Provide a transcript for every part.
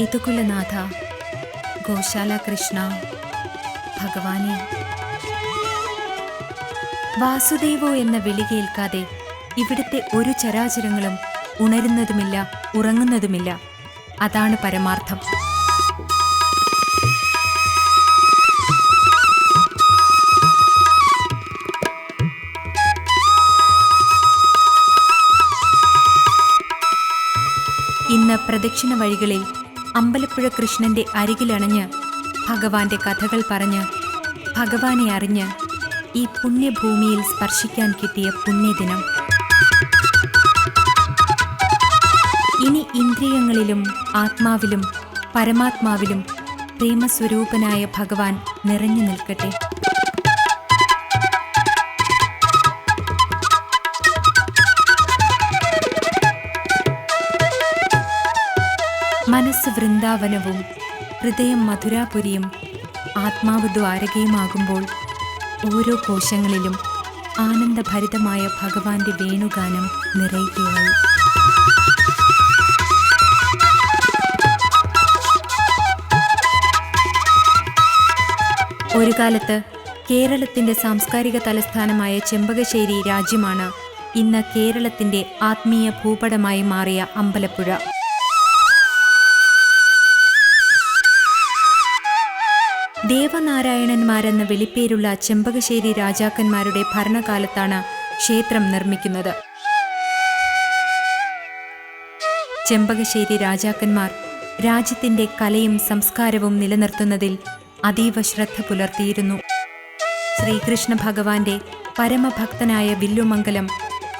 യദുകുലനാഥ ഗോശാല കൃഷ്ണ ഭഗവാനെ. വാസുദേവോ എന്ന വിളി കേൾക്കാതെ ഇവിടുത്തെ ഒരു ചരാചരങ്ങളും ഉണരുന്നതുമില്ല ഉറങ്ങുന്നതുമില്ല. അതാണ് പരമാർത്ഥം. ഇന്ന് പ്രദക്ഷിണ വഴികളിൽ അമ്പലപ്പുഴ കൃഷ്ണന്റെ അരികിലണഞ്ഞ് ഭഗവാന്റെ കഥകൾ പറഞ്ഞ് ഭഗവാനെ അറിഞ്ഞ് ഈ പുണ്യഭൂമിയിൽ സ്പർശിക്കാൻ കിട്ടിയ പുണ്യദിനം. ഇനി ഇന്ദ്രിയങ്ങളിലും ആത്മാവിലും പരമാത്മാവിലും പ്രേമസ്വരൂപനായ ഭഗവാൻ നിറഞ്ഞു നിൽക്കട്ടെ. വൃന്ദാവനവും ഹൃദയം മധുരാപുരിയും ആത്മാവ് ദ്വാരകയുമാകുമ്പോൾ ഓരോ കോശങ്ങളിലും ആനന്ദഭരിതമായ ഭഗവാന്റെ വേണുഗാനം നിറയുകയായി. ഒരു കാലത്ത് കേരളത്തിന്റെ സാംസ്കാരിക തലസ്ഥാനമായ ചെമ്പകശ്ശേരി രാജ്യമാണ് ഇന്ന് കേരളത്തിന്റെ ആത്മീയ ഭൂപടമായി മാറിയ അമ്പലപ്പുഴ. ദേവനാരായണന്മാരെന്ന വിളിപ്പേരുള്ള ചെമ്പകശ്ശേരി രാജാക്കന്മാരുടെ ഭരണകാലത്താണ് ക്ഷേത്രം നിർമ്മിക്കുന്നത്. ചെമ്പകശ്ശേരി രാജാക്കന്മാർ രാജ്യത്തിന്റെ കലയും സംസ്കാരവും നിലനിർത്തുന്നതിൽ അതീവ ശ്രദ്ധ പുലർത്തിയിരുന്നു. ശ്രീകൃഷ്ണ ഭഗവാന്റെ പരമഭക്തനായ വില്ലുമംഗലം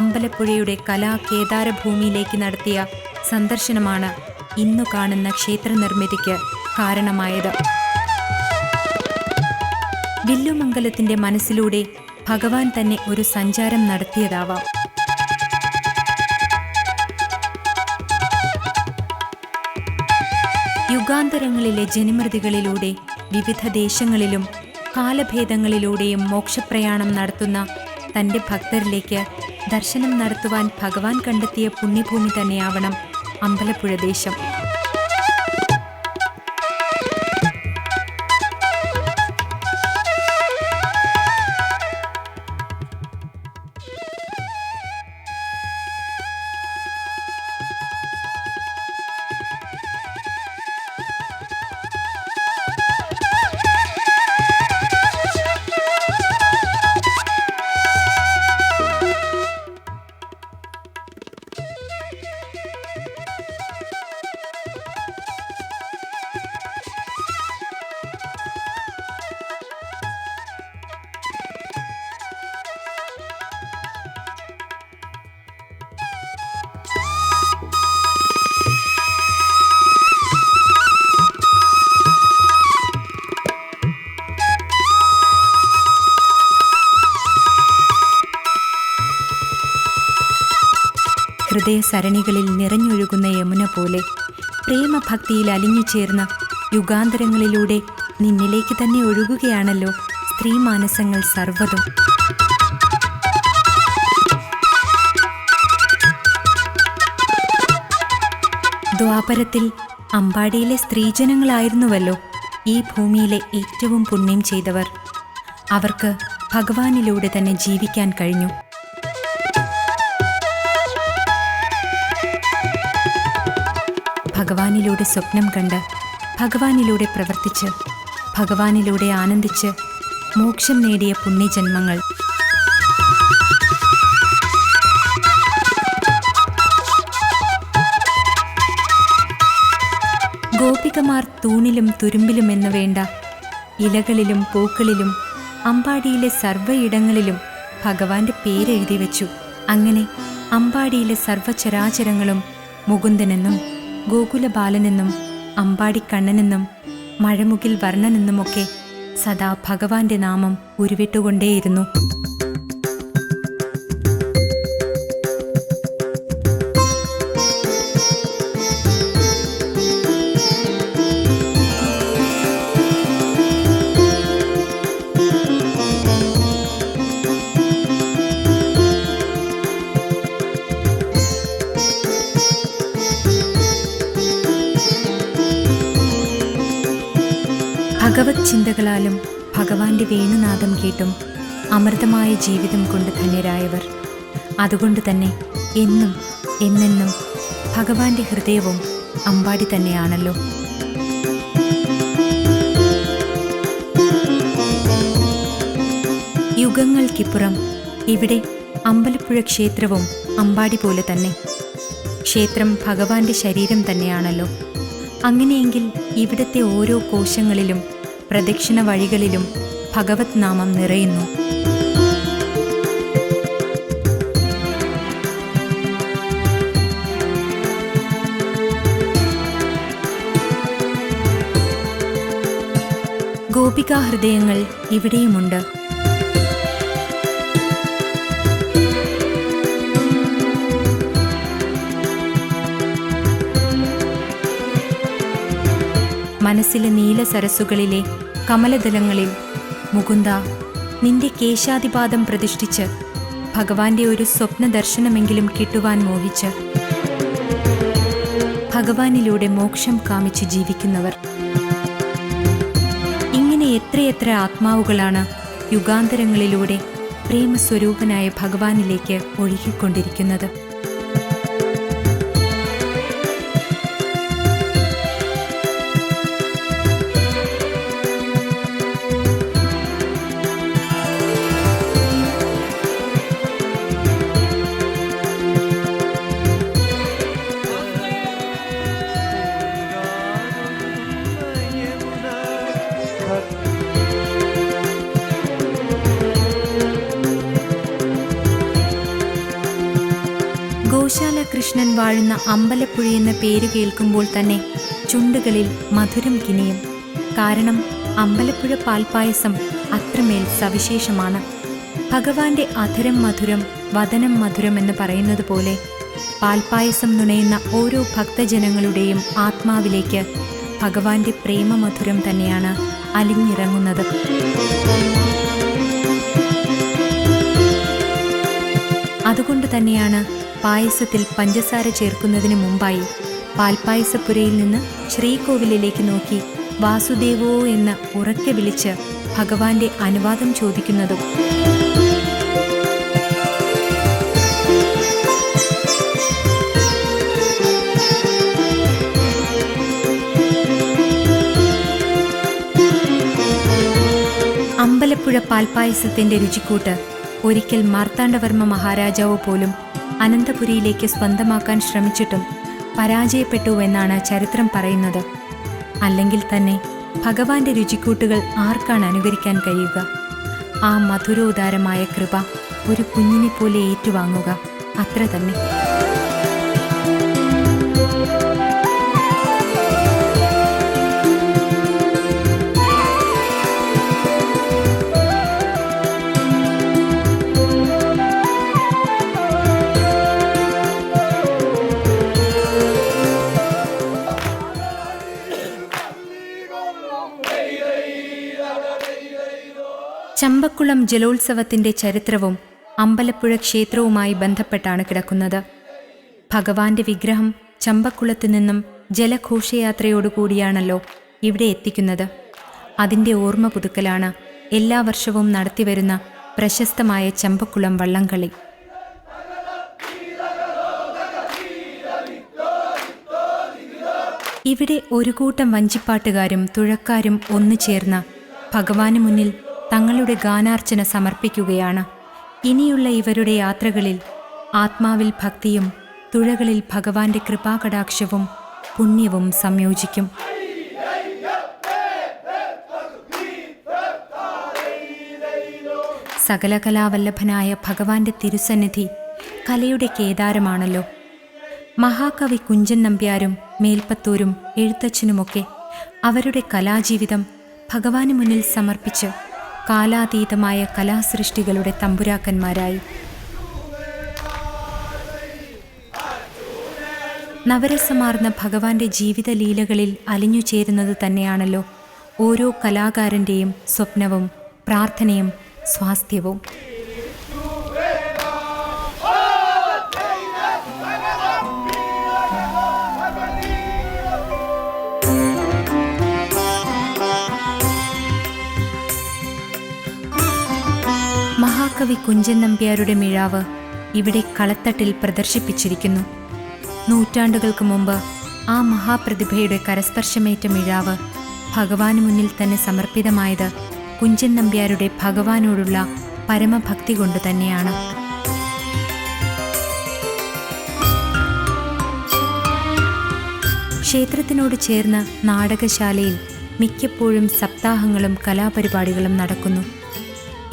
അമ്പലപ്പുഴയുടെ കലാകേദാരഭൂമിയിലേക്ക് നടത്തിയ സന്ദർശനമാണ് ഇന്നു കാണുന്ന ക്ഷേത്ര നിർമ്മിതിക്ക് കാരണമായത്. വില്ലുമംഗലത്തിന്റെ മനസ്സിലൂടെ ഭഗവാൻ തന്നെ ഒരു സഞ്ചാരം നടത്തിയതാവാം. യുഗാന്തരങ്ങളിലെ ജനിമൃതികളിലൂടെ വിവിധ ദേശങ്ങളിലും കാലഭേദങ്ങളിലൂടെയും മോക്ഷപ്രയാണം നടത്തുന്ന തന്റെ ഭക്തരിലേക്ക് ദർശനം നടത്തുവാൻ ഭഗവാൻ കണ്ടെത്തിയ പുണ്യഭൂമി തന്നെയാവണം അമ്പലപ്പുഴ ദേശം. ഹൃദയ സരണികളിൽ നിറഞ്ഞൊഴുകുന്ന യമുന പോലെ പ്രേമഭക്തിയിൽ അലിഞ്ഞു ചേർന്ന യുഗാന്തരങ്ങളിലൂടെ നിന്നിലേക്ക് തന്നെ ഒഴുകുകയാണല്ലോ സ്ത്രീ മാനസങ്ങൾ സർവതും. ദ്വാപരത്തിൽ അമ്പാടിയിലെ സ്ത്രീജനങ്ങളായിരുന്നുവല്ലോ ഈ ഭൂമിയിലെ ഏറ്റവും പുണ്യം ചെയ്തവർ. അവർക്ക് ഭഗവാനിലൂടെ തന്നെ ജീവിക്കാൻ കഴിഞ്ഞു. ഭഗവാനിലൂടെ സ്വപ്നം കണ്ട് ഭഗവാനിലൂടെ പ്രവർത്തിച്ച് ഭഗവാനിലൂടെ ആനന്ദിച്ച് മോക്ഷം നേടിയ പുണ്യജന്മങ്ങൾ. ഗോപികമാർ തൂണിലും തുരുമ്പിലും എന്ന് വേണ്ട ഇലകളിലും പൂക്കളിലും അമ്പാടിയിലെ സർവയിടങ്ങളിലും ഭഗവാന്റെ പേരെഴുതി വെച്ചു. അങ്ങനെ അമ്പാടിയിലെ സർവചരാചരങ്ങളും മുകുന്ദനെന്നും ഗോകുലബാലനെന്നും അമ്പാടിക്കണ്ണനെന്നും മഴമുകിൽ വർണനെന്നുമൊക്കെ സദാ ഭഗവാന്റെ നാമം ഉരുവിട്ടുകൊണ്ടേയിരുന്നു. ചിന്തകളാലും ഭഗവാന്റെ വേണുനാദം കേട്ടും അമൃതമായ ജീവിതം കൊണ്ട് ധന്യരായവർ. അതുകൊണ്ട് തന്നെ എന്നും എന്നെന്നും ഭഗവാന്റെ ഹൃദയവും അമ്പാടി തന്നെയാണല്ലോ. യുഗങ്ങൾക്കിപ്പുറം ഇവിടെ അമ്പലപ്പുഴ ക്ഷേത്രവും അമ്പാടി പോലെ തന്നെ. ക്ഷേത്രം ഭഗവാന്റെ ശരീരം തന്നെയാണല്ലോ. അങ്ങനെയെങ്കിൽ ഇവിടുത്തെ ഓരോ കോശങ്ങളിലും പ്രദക്ഷിണ വഴികളിലും ഭഗവത് നാമം നിറയുന്നു. ഗോപികാ ഹൃദയങ്ങൾ ഇവിടെയുമുണ്ട്. മനസ്സിലെ നീല സരസ്സുകളിലെ കമലദലങ്ങളിൽ മുകുന്ദ നിന്റെ കേശാതിപാദം പ്രതിഷ്ഠിച്ച് ഭഗവാന്റെ ഒരു സ്വപ്ന ദർശനമെങ്കിലും കിട്ടുവാൻ മോഹിച്ച് ഭഗവാനിലൂടെ മോക്ഷം കാമിച്ച് ജീവിക്കുന്നവർ. ഇങ്ങനെ എത്രയെത്ര ആത്മാവുകളാണ് യുഗാന്തരങ്ങളിലൂടെ പ്രേമസ്വരൂപനായ ഭഗവാനിലേക്ക് ഒഴുകിക്കൊണ്ടിരിക്കുന്നത്. ഗോശാല കൃഷ്ണൻ വാഴുന്ന അമ്പലപ്പുഴ എന്ന പേര് കേൾക്കുമ്പോൾ തന്നെ ചുണ്ടുകളിൽ മധുരം കിനിയും. കാരണം അമ്പലപ്പുഴ പാൽപ്പായസം അത്രമേൽ സവിശേഷമാണ്. ഭഗവാന്റെ അധരം മധുരം വതനം മധുരം എന്ന് പറയുന്നത് പോലെ പാൽപ്പായസം നുണയുന്ന ഓരോ ഭക്തജനങ്ങളുടെയും ആത്മാവിലേക്ക് ഭഗവാന്റെ പ്രേമമധുരം തന്നെയാണ് അലിഞ്ഞിറങ്ങുന്നത്. അതുകൊണ്ട് തന്നെയാണ് പായസത്തിൽ പഞ്ചസാര ചേർക്കുന്നതിന് മുമ്പായി പാൽപ്പായസപ്പുരയിൽ നിന്ന് ശ്രീകോവിലേക്ക് നോക്കി വാസുദേവോ എന്ന് ഉറക്കെ വിളിച്ച് ഭഗവാന്റെ അനുവാദം ചോദിക്കുന്നതും. അമ്പലപ്പുഴ പാൽപ്പായസത്തിന്റെ രുചിക്കൂട്ട് ഒരിക്കൽ മാർത്താണ്ഡവർമ്മ മഹാരാജാവ് പോലും അനന്തപുരിയിലേക്ക് സ്വന്തമാക്കാൻ ശ്രമിച്ചിട്ടും പരാജയപ്പെട്ടുവെന്നാണ് ചരിത്രം പറയുന്നത്. അല്ലെങ്കിൽ തന്നെ ഭഗവാന്റെ രുചിക്കൂട്ടുകൾ ആർക്കാണ് അനുകരിക്കാൻ കഴിയുക? ആ മധുരോദാരമായ കൃപ ഒരു കുഞ്ഞിനെ പോലെ ഏറ്റുവാങ്ങുക അത്ര തന്നെ. ചമ്പക്കുളം ജലോത്സവത്തിന്റെ ചരിത്രവും അമ്പലപ്പുഴ ക്ഷേത്രവുമായി ബന്ധപ്പെട്ടാണ് കിടക്കുന്നത്. ഭഗവാന്റെ വിഗ്രഹം ചമ്പക്കുളത്തു നിന്നും ജലഘോഷയാത്രയോടുകൂടിയാണല്ലോ ഇവിടെ എത്തിക്കുന്നത്. അതിന്റെ ഓർമ്മ പുതുക്കലാണ് എല്ലാ വർഷവും നടത്തിവരുന്ന പ്രശസ്തമായ ചമ്പക്കുളം വള്ളംകളി. ഇവിടെ ഒരു കൂട്ടം വഞ്ചിപ്പാട്ടുകാരും തുഴക്കാരും ഒന്നു ചേർന്ന് ഭഗവാന് മുന്നിൽ തങ്ങളുടെ ഗാനാർച്ചന സമർപ്പിക്കുകയാണ്. ഇനിയുള്ള ഇവരുടെ യാത്രകളിൽ ആത്മാവിൽ ഭക്തിയും തുഴകളിൽ ഭഗവാന്റെ കൃപാകടാക്ഷവും പുണ്യവും സംയോജിക്കും. സകലകലാവല്ലഭനായ ഭഗവാന്റെ തിരുസന്നിധി കലയുടെ കേദാരമാണല്ലോ. മഹാകവി കുഞ്ചൻ നമ്പ്യാരും മേൽപ്പത്തൂരും എഴുത്തച്ഛനുമൊക്കെ അവരുടെ കലാജീവിതം ഭഗവാന് മുന്നിൽ സമർപ്പിച്ച് കാലാതീതമായ കലാസൃഷ്ടികളുടെ തമ്പുരാക്കന്മാരായി. നവരസമാർന്ന ഭഗവാന്റെ ജീവിതലീലകളിൽ അലിഞ്ഞു ചേരുന്നത് തന്നെയാണല്ലോ ഓരോ കലാകാരന്റെയും സ്വപ്നവും പ്രാർത്ഥനയും സ്വാസ്ഥ്യവും. മഹാകവി കുഞ്ചൻ നമ്പ്യാരുടെ മിഴാവ് ഇവിടെ കളത്തട്ടിൽ പ്രദർശിപ്പിച്ചിരിക്കുന്നു. നൂറ്റാണ്ടുകൾക്ക് മുമ്പ് ആ മഹാപ്രതിഭയുടെ കരസ്പർശമേറ്റ മിഴാവ് ഭഗവാന് മുന്നിൽ തന്നെ സമർപ്പിതമായത് കുഞ്ചൻ നമ്പ്യാരുടെ ഭഗവാനോടുള്ള പരമഭക്തി കൊണ്ട് തന്നെയാണ്. ക്ഷേത്രത്തിനോട് ചേർന്ന് നാടകശാലയിൽ മിക്കപ്പോഴും സപ്താഹങ്ങളും കലാപരിപാടികളും നടക്കുന്നു.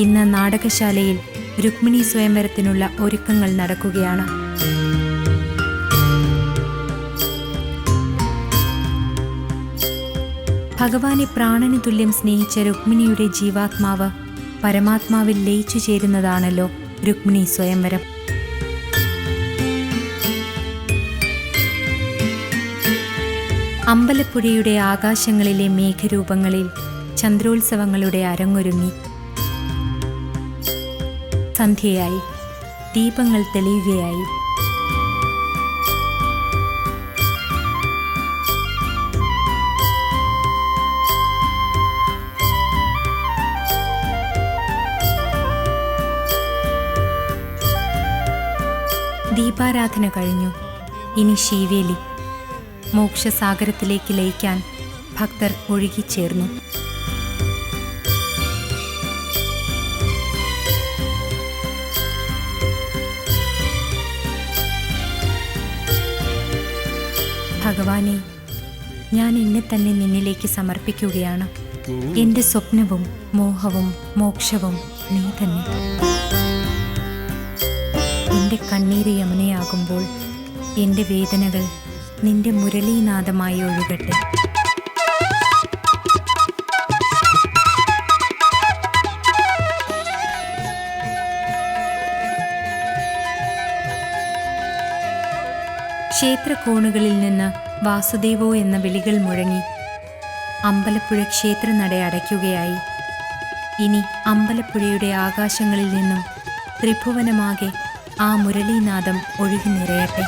ഇന്ന് നാടകശാലയിൽ രുക്മിണി സ്വയംവരത്തിനുള്ള ഒരുക്കങ്ങൾ നടക്കുകയാണ്. ഭഗവാനെ പ്രാണന് തുല്യം സ്നേഹിച്ച രുക്മിണിയുടെ ജീവാത്മാവ് പരമാത്മാവിൽ ലയിച്ചു ചേരുന്നതാണല്ലോ രുക്മിണി സ്വയംവരം. അമ്പലപ്പുഴയുടെ ആകാശങ്ങളിലെ മേഘരൂപങ്ങളിൽ ചന്ദ്രോത്സവങ്ങളുടെ അരങ്ങൊരുങ്ങി. സന്ധ്യയായി. ദീപങ്ങൾ തെളിയുകയായി. ദീപാരാധന കഴിഞ്ഞു. ഇനി ശീവേലി മോക്ഷസാഗരത്തിലേക്ക് ലയിക്കാൻ ഭക്തർ ഒഴുകിച്ചേർന്നു. ഭഗവാനെ ഞാൻ എന്നെ തന്നെ നിന്നിലേക്ക് സമർപ്പിക്കുകയാണ്. എന്റെ സ്വപ്നവും മോഹവും മോക്ഷവും നീ തന്നെ. എന്റെ കണ്ണീര് യമുനയാകുമ്പോൾ എന്റെ വേദനകൾ നിന്റെ മുരളീനാഥമായി ഒഴുകട്ടെ. ക്ഷേത്രകോണുകളിൽ നിന്ന് വാസുദേവോ എന്ന വിളികൾ മുഴങ്ങി അമ്പലപ്പുഴ ക്ഷേത്രനട അടയ്ക്കുകയായി. ഇനി അമ്പലപ്പുഴയുടെ ആകാശങ്ങളിൽ നിന്നും ത്രിഭുവനമാകെ ആ മുരളീനാദം ഒഴുകി നിറയട്ടെ.